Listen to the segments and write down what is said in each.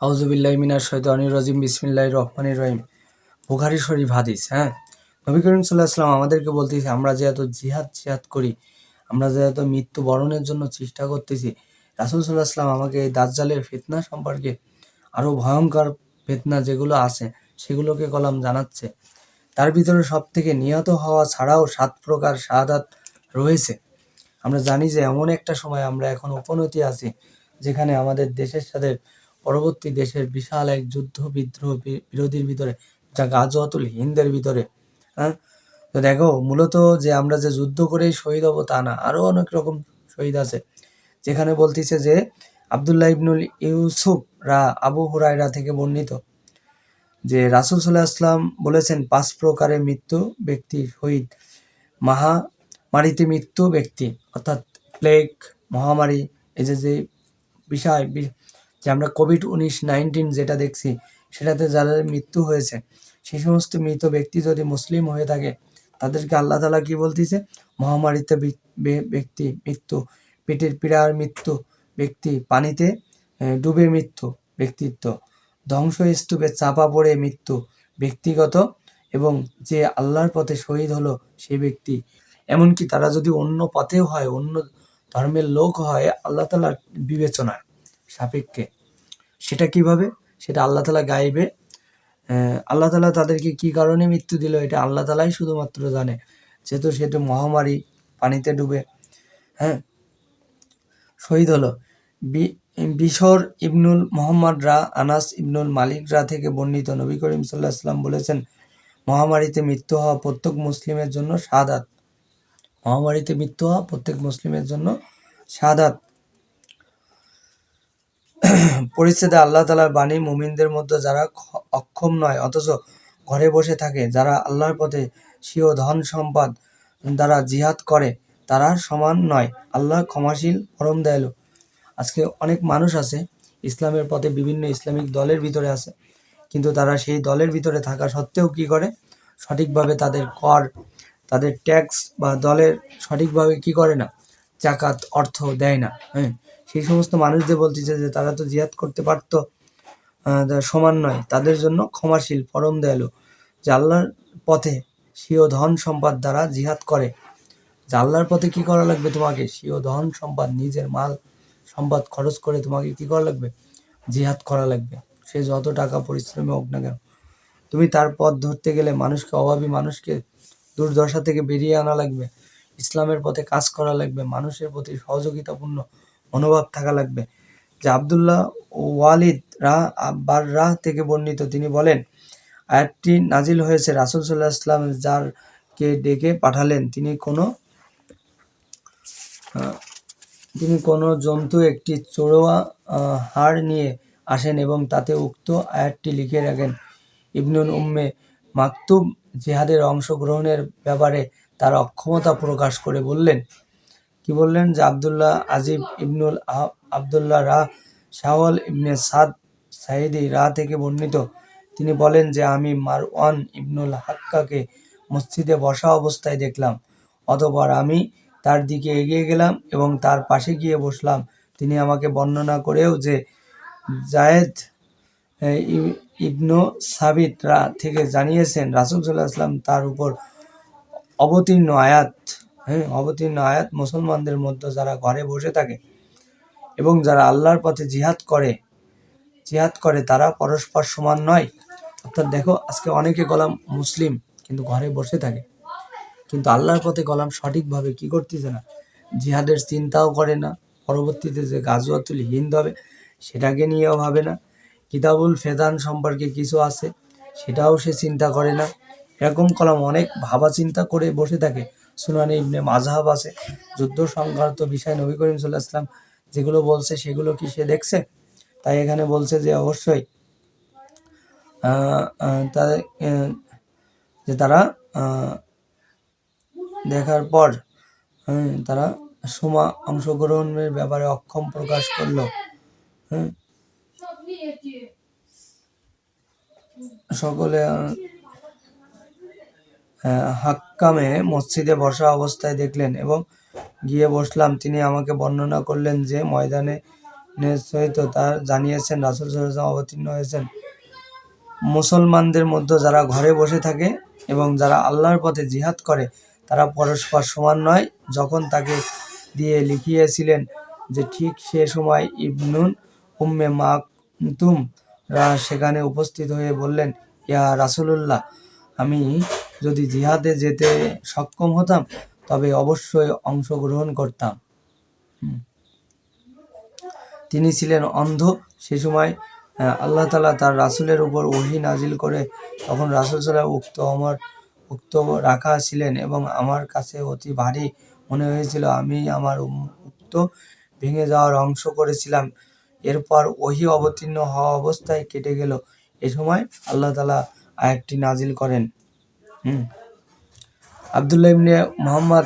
আউজুবিল্লাহ মিনার শৈতানির রাজিম বিসমিল্লাহ রহমানির রহিম। বুখারি শরীফ হাদিস হ্যাঁ? নবী করিম সাল্লাহ আসলাম আমাদেরকে বলতেছি, আমরা যে এত জিহাদ জিহাদ করি, আমরা যে এত মৃত্যু বরণের জন্য চেষ্টা করতেছি, রাসুল সাল্লাহ আসলাম আমাকে এই দাজ্জালের ফিতনা সম্পর্কে আরও ভয়ঙ্কর ফিতনা যেগুলো আছে, সেগুলোকে কলাম জানাচ্ছে। তার ভিতরে সব থেকে নিহত হওয়া ছাড়াও সাত প্রকার শাহাদাত রয়েছে। আমরা জানি যে এমন একটা সময় আমরা এখন উপনতি আছি, যেখানে আমাদের দেশের সাথে পরবর্তী দেশের বিশাল এক যুদ্ধ বিদ্রোহ বিরোধীর ভিতরে, যা গাজওয়াতুল হিন্দের ভিতরে হ্যাঁ? তো দেখো, মূলত যে আমরা যে যুদ্ধ করেই শহীদ হব তা না আরও অনেক রকম শহীদ আছে। যেখানে বলতেছে যে আবদুল্লাহ ইবনুল ইউসুফ রা আবু হুরায়রা থেকে বর্ণিত। যে রাসুল সাল্লাহ আসলাম বলেছেন, পাঁচ প্রকারের মৃত্যু ব্যক্তি শহীদ। মহামারীতে মৃত্যু ব্যক্তি, অর্থাৎ প্লেগ, মহামারী, এই যে যে বিষয় যে আমরা কোভিড উনিশ নাইনটিন যেটা দেখছি, সেটাতে যাদের মৃত্যু হয়েছে সেই সমস্ত মৃত ব্যক্তি যদি মুসলিম হয়ে থাকে, তাদেরকে আল্লাহ তালা কি বলতেছে? মহামারীতে ব্যক্তি মৃত্যু, পেটের পীড়ার মৃত্যু, ব্যক্তি পানিতে ডুবে মৃত্যু, ব্যক্তিত্ব, ধ্বংসস্তূপে চাপা পড়ে মৃত্যু, ব্যক্তিগত, এবং যে আল্লাহর পথে শহীদ হলো সেই ব্যক্তি। এমনকি তারা যদি অন্য পথেও হয়, অন্য ধর্মের লোক হয়, আল্লাহ তালার বিবেচনায়। সাপেক্ষে। সেটা কীভাবে? সেটা আল্লাহ তালা গাইবে। আল্লাহ তালা তাদেরকে কি কারণে মৃত্যু দিল এটা আল্লাহ তালাই শুধুমাত্র জানে। যেহেতু সেটা মহামারী পানিতে ডুবে হ্যাঁ শহীদ হলো। বিশর ইবনুল মোহাম্মদ রা, আনাস ইবনুল মালিক রা থেকে বর্ণিত নবী করিম সাল্লাহ সাল্লাম বলেছেন, মহামারীতে মৃত্যু হওয়া প্রত্যেক মুসলিমের জন্য সাদাত। মহামারীতে মৃত্যু হওয়া প্রত্যেক মুসলিমের জন্য সাদাত। পরিচ্ছেদে আল্লাহ তালার বাণী মুমিনদের মধ্যে যারা অক্ষম নয়, অথচ ঘরে বসে থাকে, যারা আল্লাহর পথে স্বীয় ধন সম্পদ দ্বারা জিহাদ করে, তারা সমান নয়। আল্লাহ ক্ষমাশীল, পরম দয়ালু। আজকে অনেক মানুষ আছে, ইসলামের পথে বিভিন্ন ইসলামিক দলের ভিতরে আছে, কিন্তু তারা সেই দলের ভিতরে থাকা সত্ত্বেও কি করে? সঠিকভাবে তাদের কর, তাদের ট্যাক্স বা দলের সঠিকভাবে কি করে না? জাকাত, অর্থ দেয় না হ্যাঁ? সেই সমস্ত মানুষদের বলতেছে যে তারা তো জিহাদ করতে পারতো সমান নয়। তাদের জন্য ক্ষমাশীল, পরম দয়ালু, যে আল্লাহর পথে স্বীয় ধন সম্পদ দ্বারা জিহাদ করে। যে আল্লাহর পথে কি করা লাগবে তোমাকে? স্বীয় ধন সম্পদ, নিজের মাল সম্পদ খরচ করে তোমাকে কি করা লাগবে? জিহাদ করা লাগবে। সে যত টাকা পরিশ্রমী হোক না কেন। তুমি তার পথ ধরতে গেলে মানুষকে, অভাবী মানুষকে দুর্দশা থেকে বেরিয়ে আনা লাগবে। ইসলামের পথে কাজ করা লাগবে। মানুষের প্রতি সহযোগিতাপূর্ণ মনোভাব থাকা লাগবে। যে আবদুল্লাহ ওয়ালিদ রা বার রাহ থেকে বর্ণিত তিনি বলেন আয়াতটি নাজিল হয়েছে রাসুল সাল্লাহ ইসলাম যারকে ডেকে পাঠালেন তিনি কোনো তিনি কোনো জন্তু একটি আহ, হাড় নিয়ে আসেন এবং তাতে উক্ত আয়াতটি লিখে রাখেন। ইবনুল উম্মে মাকতুব জিহাদের অংশগ্রহণের ব্যাপারে তার অক্ষমতা প্রকাশ করে বললেন কি বললেন? যে আবদুল্লাহ আজিব ইবনুল আবদুল্লাহ রা শাওয়াল ইবনে সাদ সাইদি রা থেকে বর্ণিত। তিনি বলেন যে, আমি মারওয়ান ইবনুল হাক্কাকে মসজিদে বসা অবস্থায় দেখলাম, অতঃপর আমি তার দিকে এগিয়ে গেলাম এবং তার পাশে গিয়ে বসলাম। তিনি আমাকে বর্ণনা করেও যে, জায়েদ ইবনু সাবিত রা থেকে জানিয়েছেন, রাসুল সাল্লাহ আসলাম তার উপর অবতীর্ণ আয়াত হ্যাঁ অবতীর্ণ আয়াত মুসলমানদের মধ্যে যারা ঘরে বসে থাকে এবং যারা আল্লাহর পথে জিহাদ করে জিহাদ করে, তারা পরস্পর সমান নয়। অর্থাৎ দেখো, আজকে অনেকে গলাম মুসলিম কিন্তু ঘরে বসে থাকে। কিন্তু আল্লাহর পথে গলাম সঠিকভাবে কি করতেছে না? জিহাদের চিন্তাও করে না। পরবর্তীতে যে গাজওয়াতুল হিন্দ হবে, সেটাকে নিয়েও ভাবে না। কিতাবুল ফেদান সম্পর্কে কিছু আছে, সেটাও সে চিন্তা করে না। এরকম কলাম অনেক ভাবা চিন্তা করে বসে থাকে। সুনানি ইবনে মাঝহাব আছে যুদ্ধ সংক্রান্ত বিষয় নবী করিম সাল্লাহ ইসলাম যেগুলো বলছে সেগুলো কি সে দেখছে? তাই এখানে বলছে যে অবশ্যই তাদের যে তারা দেখার পর হ্যাঁ, তারা সোমা অংশগ্রহণের ব্যাপারে অক্ষম প্রকাশ করল হ্যাঁ। সকলে হাক্কামে মসজিদে বসা অবস্থায় দেখলেন এবং গিয়ে বসলাম। তিনি আমাকে বর্ণনা করলেন যে, ময়দানে সহিত তার জানিয়েছেন, রাসুল সাল্লাম অবতীর্ণ হয়েছেন। মুসলমানদের মধ্যে যারা ঘরে বসে থাকে এবং যারা আল্লাহর পথে জিহাদ করে, তারা পরস্পর সমান নয়। যখন তাকে দিয়ে লিখিয়েছিলেন যে, ঠিক সে সময় ইবনুন উম্মে মাকতুম রা সেখানে উপস্থিত হয়ে বললেন, ইয়া রাসূলুল্লাহ, আমি যদি জিহাদে যেতে সক্ষম হতাম, তবে অবশ্যই অংশগ্রহণ করতাম। তিনি ছিলেন অন্ধ। সে সময় আল্লাহ তালা তার রাসুলের উপর ওহি নাজিল করে তখন রাসূল সাল্লাহ উক্ত আমার, উক্ত রাখা ছিলেন এবং আমার কাছে অতি ভারী মনে হয়েছিল, আমি আমার উক্ত ভেঙে যাওয়ার অংশ করেছিলাম। এরপর ওহি অবতীর্ণ হওয়া অবস্থায় কেটে গেল। এ সময় আল্লাহ তালা আয়াতটি নাজিল করেন। হুম। আবদুল্লাহ ইবনে মোহাম্মদ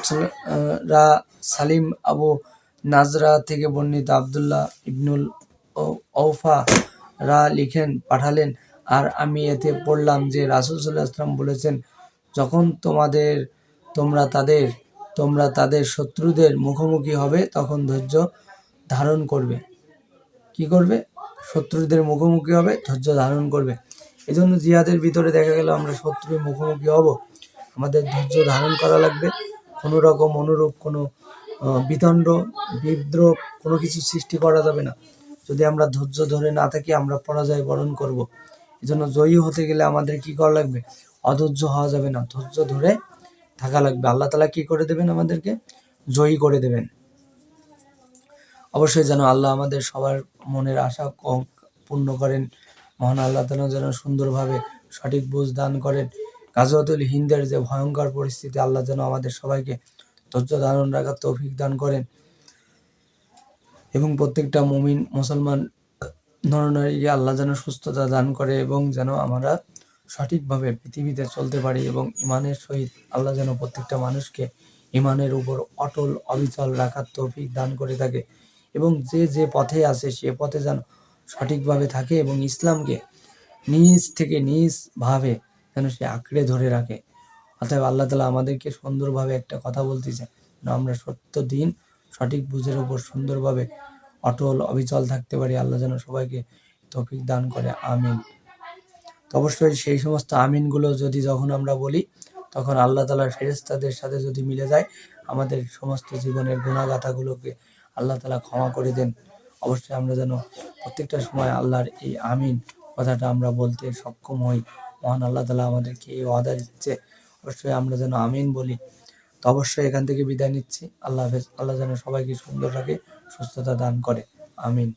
রা সালিম আবু নাজরা থেকে বর্ণিত আবদুল্লাহ ইবনুল ও- ঔফা রা লিখেন, পাঠালেন, আর আমি এতে পড়লাম যে রাসুল সাল্লাহ আসলাম বলেছেন, যখন তোমাদের, তোমরা তাদের তোমরা তাদের শত্রুদের মুখোমুখি হবে, তখন ধৈর্য ধারণ করবে। কি করবে? শত্রুদের মুখোমুখি হবে, ধৈর্য ধারণ করবে। এই জন্য জিহাদের ভিতরে দেখা গেল আমরা শত্রুর মুখোমুখি হব। আমাদের ধৈর্য ধারণ করা লাগবে। কোনো রকম অনুরূপ, কোনো বিতণ্ড, বিদ্রোহ, কোনো কিছু সৃষ্টি করা যাবে না। যদি আমরা ধৈর্য ধরে না থাকি, আমরা পরাজয় বরণ করব। এই জন্য জয়ী হতে গেলে আমাদের কি করা লাগবে? অধৈর্য হওয়া যাবে না। ধৈর্য ধরে থাকা লাগবে। আল্লাহ তালা কি করে দেবেন আমাদেরকে? জয়ী করে দেবেন। অবশ্যই যেন আল্লাহ আমাদের সবার মনের আশা পূর্ণ করেন। মহান আল্লাহ তালা যেন সুন্দরভাবে সঠিক বুঝ দান করেন। গাজওয়াতুল হিন্দের যে ভয়ঙ্কর পরিস্থিতি, আল্লাহ যেন আমাদের সবাইকে ধৈর্য ধারণ রাখার তৌফিক দান করেন। এবং প্রত্যেকটা মুমিন, মুসলমান, নরনারীকে আল্লাহ যেন সুস্থতা দান করে এবং যেন আমরা সঠিকভাবে পৃথিবীতে চলতে পারি এবং ইমানের সহিত আল্লাহ যেন প্রত্যেকটা মানুষকে ইমানের উপর অটল অবিচল রাখার তৌফিক দান করে থাকে। এবং যে যে পথে আছে, সে পথে যেন সঠিকভাবে থাকে এবং ইসলামকে নিজ থেকে নিজ ভাবে যেন সে আঁকড়ে ধরে রাখে। অতএব আল্লাহ তালা আমাদেরকে সুন্দরভাবে একটা কথা বলতেছে, যেন আমরা সত্য দিন, সঠিক বুঝের উপর সুন্দরভাবে অটল, অবিচল থাকতে পারি। আল্লাহ যেন সবাইকে তৌফিক দান করে। আমিন। তো অবশ্যই সেই সমস্ত আমিনগুলো যদি যখন আমরা বলি, তখন আল্লাহ তালার ফেরেস্তাদের সাথে যদি মিলে যায়, আমাদের সমস্ত জীবনের গুণাগাথাগুলোকে আল্লাহ তালা ক্ষমা করে দেন। অবশ্যই আমরা যেন প্রত্যেকটা সময় আল্লাহর এই আমিন কথাটা আমরা বলতে সক্ষম হই। মহান আল্লাহ তালা আমাদেরকে এই ওয়াদা দিচ্ছে। অবশ্যই আমরা যেন আমিন বলি। তো অবশ্যই এখান থেকে বিদায় নিচ্ছি। আল্লাহ হাফেজ। আল্লাহ যেন সবাইকে সুন্দর রাখে, সুস্থতা দান করে। আমিন।